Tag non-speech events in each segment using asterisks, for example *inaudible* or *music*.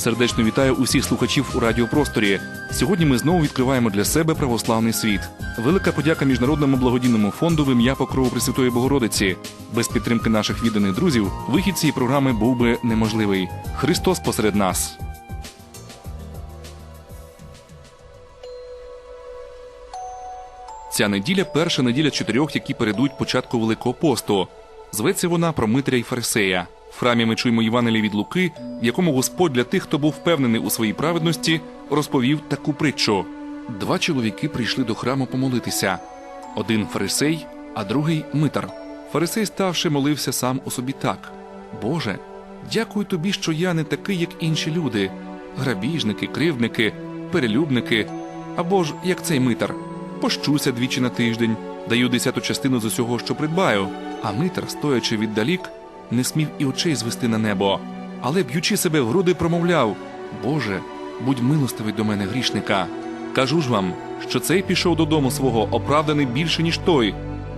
Сердечно вітаю усіх слухачів у радіопросторі. Сьогодні ми знову відкриваємо для себе православний світ. Велика подяка міжнародному благодійному фонду в ім'я Покрову Пресвятої Богородиці. Без підтримки наших відданих друзів вихід цієї програми був би неможливий. Христос посеред нас. Ця неділя перша неділя чотирьох, які передуть початку Великого посту. Зветься вона про Митря й Фарисея. В храмі ми чуємо Євангелії від Луки, в якому Господь для тих, хто був впевнений у своїй праведності, розповів таку притчу: два чоловіки прийшли до храму помолитися: один фарисей, а другий митар. Фарисей, ставши, молився сам у собі так: Боже, дякую тобі, що я не такий, як інші люди, грабіжники, кривдники, перелюбники, або ж як цей митар. Пощуся двічі на тиждень, даю десяту частину з усього, що придбаю. А митар, стоячи віддалік, не смів і очей звести на небо, але б'ючи себе в груди, промовляв: Боже, будь милостивий до мене грішника. Кажу ж вам, що цей пішов додому свого оправданий більше, ніж той,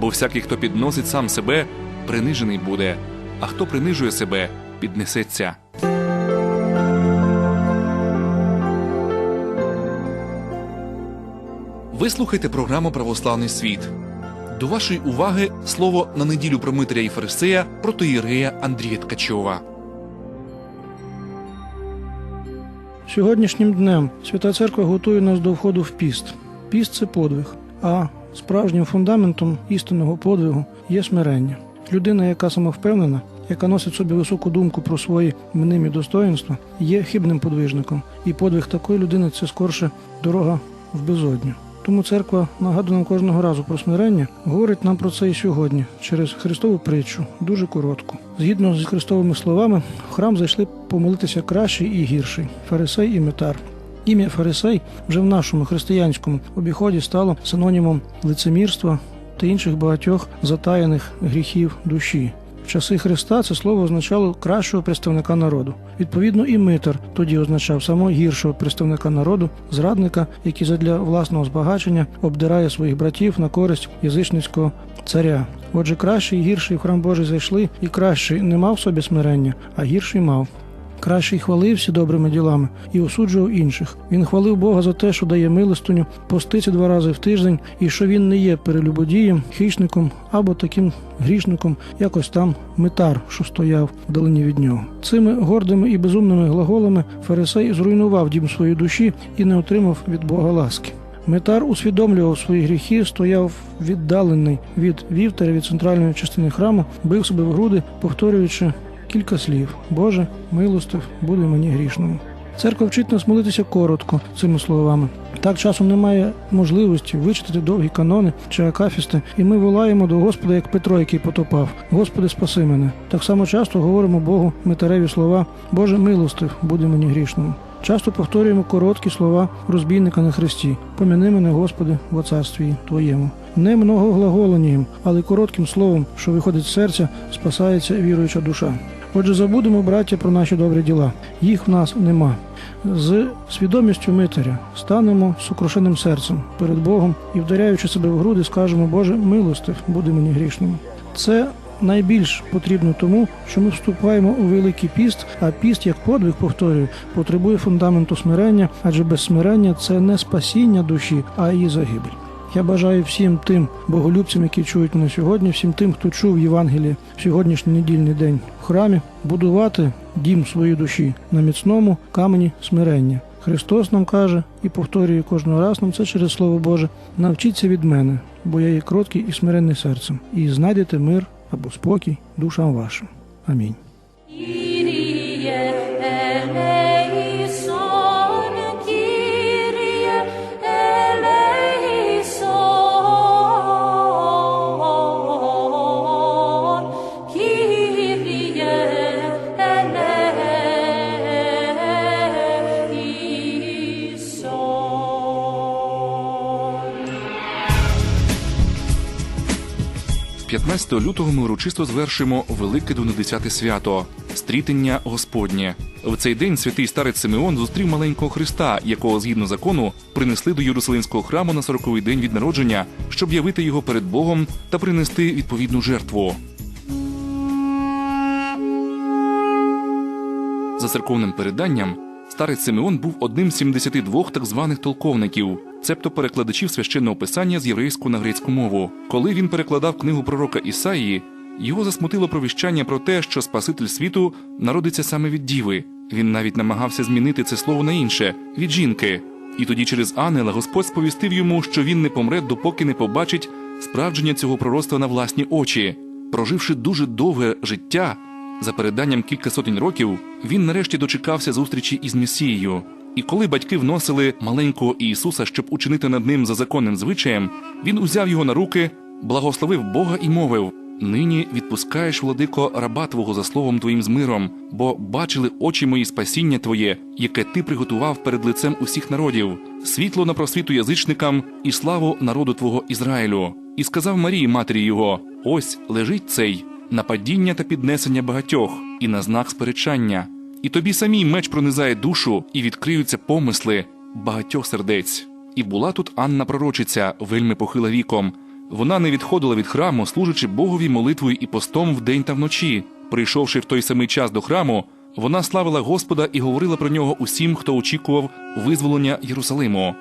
бо всякий, хто підносить сам себе, принижений буде, а хто принижує себе, піднесеться. Ви слухаєте програму Православний світ. До вашої уваги слово на неділю про Митря і Фарисея протоїрея Андрія Ткачова. Сьогоднішнім днем Свята Церква готує нас до входу в піст. Піст це подвиг, а справжнім фундаментом істинного подвигу є смирення. Людина, яка самовпевнена, яка носить собі високу думку про свої мнимі достоїнства, є хибним подвижником, і подвиг такої людини це скорше дорога в безодню. Тому церква нагадує нам кожного разу про смирення, говорить нам про це і сьогодні через Христову притчу, дуже коротку. Згідно з Христовими словами, в храм зайшли помолитися кращий і гірший фарисей і метар. Ім'я Фарисей вже в нашому християнському обіході стало синонімом лицемірства та інших багатьох затаєних гріхів душі. В часи Христа це слово означало кращого представника народу. Відповідно, і митар тоді означав самого гіршого представника народу, зрадника, який задля власного збагачення обдирає своїх братів на користь язичницького царя. Отже, кращий і гірший в храм Божий зайшли, і кращий не мав в собі смирення, а гірший мав. Кращий хвалився добрими ділами і осуджував інших. Він хвалив Бога за те, що дає милостиню, поститься два рази в тиждень, і що він не є перелюбодієм, хищником або таким грішником, якось там метар, що стояв вдалині від нього. Цими гордими і безумними глаголами Фарисей зруйнував дім своєї душі і не отримав від Бога ласки. Метар усвідомлював свої гріхи, стояв віддалений від вівтаря від центральної частини храму, бив себе в груди, повторюючи кілька слів: Боже, милостив, буде мені грішному. Церква вчить нас молитися коротко цими словами. Так часом немає можливості вичитати довгі канони чи акафісти, і ми волаємо до Господа, як Петро, який потопав. Господи, спаси мене. Так само часто говоримо Богу метареві слова Боже, милостив, буде мені грішному. Часто повторюємо короткі слова розбійника на хресті. Помяни мене, Господи, в царстві Твоєму. Не многоглаголенням, але коротким словом, що виходить з серця, спасається віруюча душа. Отже, забудемо, браття, про наші добрі діла. Їх в нас нема. З свідомістю митаря станемо сокрушеним серцем перед Богом і, вдаряючи себе в груди, скажемо, Боже, милостив, буде мені грішним. Це найбільш потрібно тому, що ми вступаємо у великий піст, а піст, як подвиг, повторюю, потребує фундаменту смирення, адже без смирення це не спасіння душі, а її загибель. Я бажаю всім тим боголюбцям, які чують мене сьогодні, всім тим, хто чув Євангеліє в сьогоднішній недільний день в храмі, будувати дім своєї душі на міцному камені смирення. Христос нам каже і повторює кожного раз нам це через Слово Боже. Навчіться від мене, бо я є кроткий і смиренний серцем, і знайдете мир або спокій душам вашим. Амінь. 15 лютого ми урочисто звершимо велике двонадесяте свято стрітення Господнє. В цей день святий старець Симеон зустрів маленького Христа, якого згідно закону принесли до Єрусалимського храму на сороковий день від народження, щоб явити його перед Богом та принести відповідну жертву. За церковним переданням, Старець Симеон був одним з 72 так званих толковників, цебто перекладачів священного писання з єврейську на грецьку мову. Коли він перекладав книгу пророка Ісаїї, його засмутило провіщання про те, що Спаситель світу народиться саме від діви. Він навіть намагався змінити це слово на інше від жінки. І тоді через ангела Господь сповістив йому, що він не помре, допоки не побачить справдження цього пророцтва на власні очі. Проживши дуже довге життя, за переданням кілька сотень років, він нарешті дочекався зустрічі із Месією. І коли батьки вносили маленького Ісуса, щоб учинити над ним за законним звичаєм, він узяв його на руки, благословив Бога і мовив: Нині відпускаєш, владико, раба твого за словом твоїм з миром, бо бачили очі мої спасіння твоє, яке ти приготував перед лицем усіх народів, світло на просвіту язичникам і славу народу твого Ізраїлю. І сказав Марії, матері його: Ось лежить цей на падіння та піднесення багатьох, і на знак сперечання. І тобі самій меч пронизає душу, і відкриються помисли багатьох сердець. І була тут Анна пророчиця, вельми похила віком. Вона не відходила від храму, служачи Богові молитвою і постом вдень та вночі. Прийшовши в той самий час до храму, вона славила Господа і говорила про нього усім, хто очікував визволення Єрусалиму.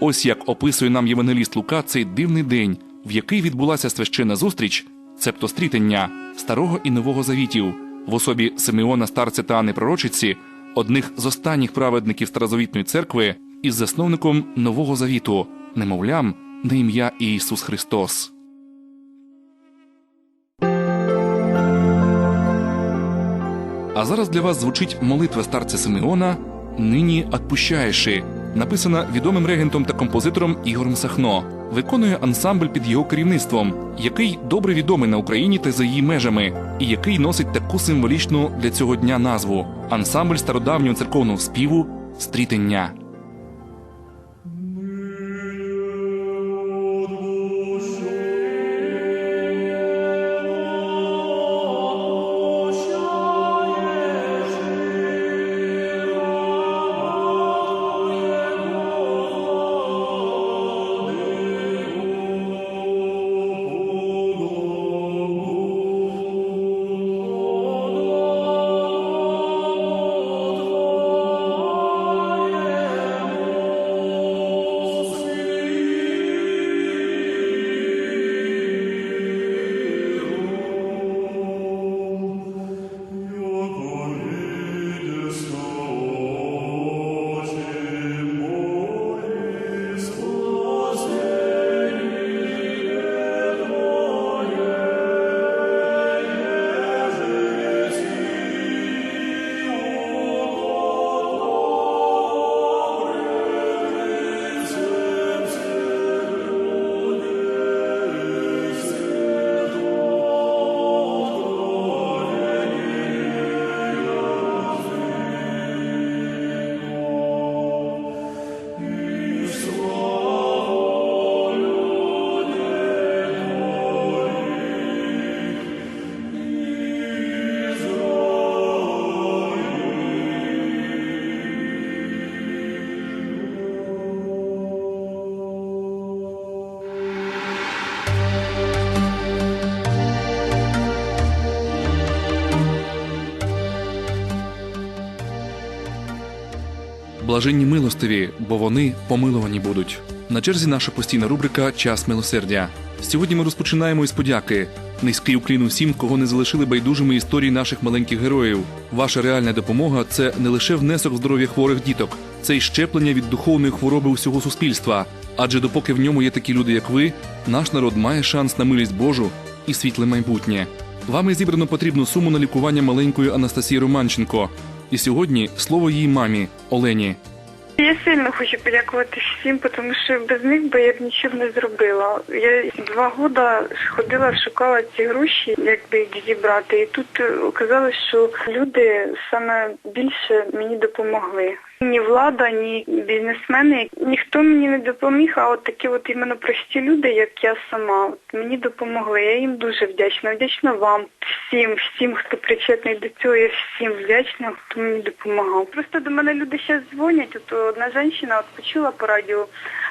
Ось як описує нам євангеліст Лука цей дивний день, в який відбулася священна зустріч, цебто стрітення старого і нового завітів, в особі Симеона старця та Анни Пророчиці, одних з останніх праведників старозавітної церкви, із засновником нового завіту, немовлям на ім'я Ісус Христос. А зараз для вас звучить молитва старця Симеона Нині отпущаєши, написана відомим регентом та композитором Ігорем Сахно. Виконує ансамбль під його керівництвом, який добре відомий на Україні та за її межами, і який носить таку символічну для цього дня назву ансамбль стародавнього церковного співу Стрітення. Блаженні милостиві, бо вони помилувані будуть. На черзі наша постійна рубрика Час милосердя. Сьогодні ми розпочинаємо із подяки. Низький уклін усім, кого не залишили байдужими історії наших маленьких героїв. Ваша реальна допомога це не лише внесок в здоров'я хворих діток, це й щеплення від духовної хвороби усього суспільства. Адже допоки в ньому є такі люди, як ви, наш народ має шанс на милість Божу і світле майбутнє. Вами зібрано потрібну суму на лікування маленької Анастасії Романченко. І сьогодні слово її мамі Олені. Я сильно хочу подякувати всім, тому що без них би я б нічого не зробила. Я два роки ходила, шукала ці гроші, як би їх зібрати. І тут е, оказалось, що люди саме більше мені допомогли. Ні влада, ні бізнесмени, ніхто мені не допоміг, а от такі от іменно прості люди, як я сама, от мені допомогли. Я їм дуже вдячна. Вдячна вам, всім, всім, хто причетний до цього, я всім вдячна, хто мені допомагав. Просто до мене люди ще дзвонять. От одна жінка от почула по радіо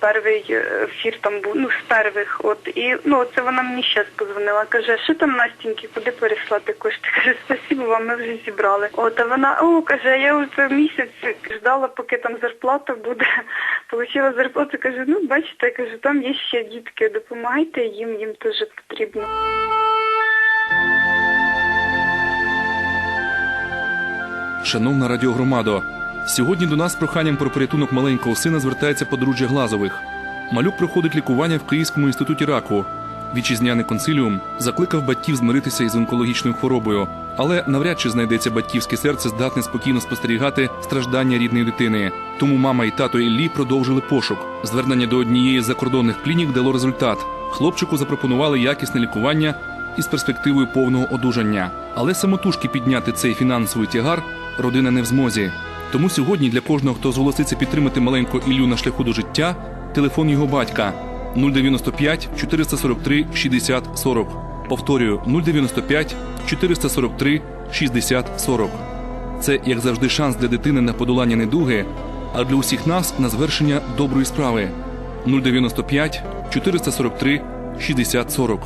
перший е, ефір там був, ну, з перших. От, і ну, це вона мені ще позвонила. Каже, що там Настіньки, куди переслати кошти? *laughs* Каже, спасибо вам, ми вже зібрали. От, а вона, о, каже, я вже місяць ждала, поки там зарплата буде. *laughs* Получила зарплату, каже, ну, бачите, каже, там є ще дітки, допомагайте їм, їм теж потрібно. Шановна радіогромадо, сьогодні до нас з проханням про порятунок маленького сина звертається подружжя Глазових. Малюк проходить лікування в Київському інституті раку. Вітчизняний консиліум закликав батьків змиритися із онкологічною хворобою, але навряд чи знайдеться батьківське серце здатне спокійно спостерігати страждання рідної дитини. Тому мама і тато Іллі продовжили пошук. Звернення до однієї з закордонних клінік дало результат. Хлопчику запропонували якісне лікування із перспективою повного одужання. Але самотужки підняти цей фінансовий тягар родина не в змозі. Тому сьогодні для кожного, хто зголоситься підтримати маленьку Іллю на шляху до життя, телефон його батька 095 443 60 40. Повторюю 095 443 60 40. Це, як завжди, шанс для дитини на подолання недуги, а для усіх нас на звершення доброї справи 095 443 60 40.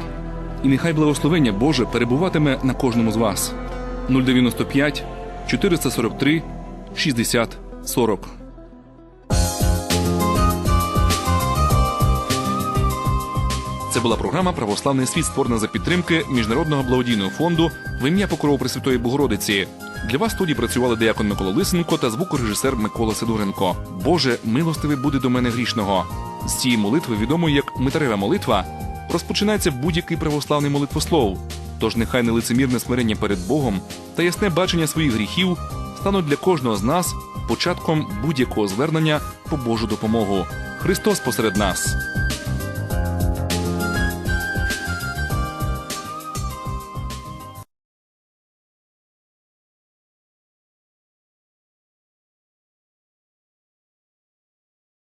І нехай благословення Боже перебуватиме на кожному з вас. 095 443 60 40. Це була програма Православний світ створена за підтримки Міжнародного благодійного фонду в ім'я Покрово Пресвятої Богородиці. Для вас студії працювали диякон Микола Лисенко та звукорежисер Микола Сидоренко. Боже, милостивий буде до мене грішного. З цієї молитви, відомої як Митарева молитва, розпочинається будь-який православний молитвослов. Тож нехай нелицемірне смирення перед Богом та ясне бачення своїх гріхів стануть для кожного з нас початком будь-якого звернення по Божу допомогу. Христос посеред нас.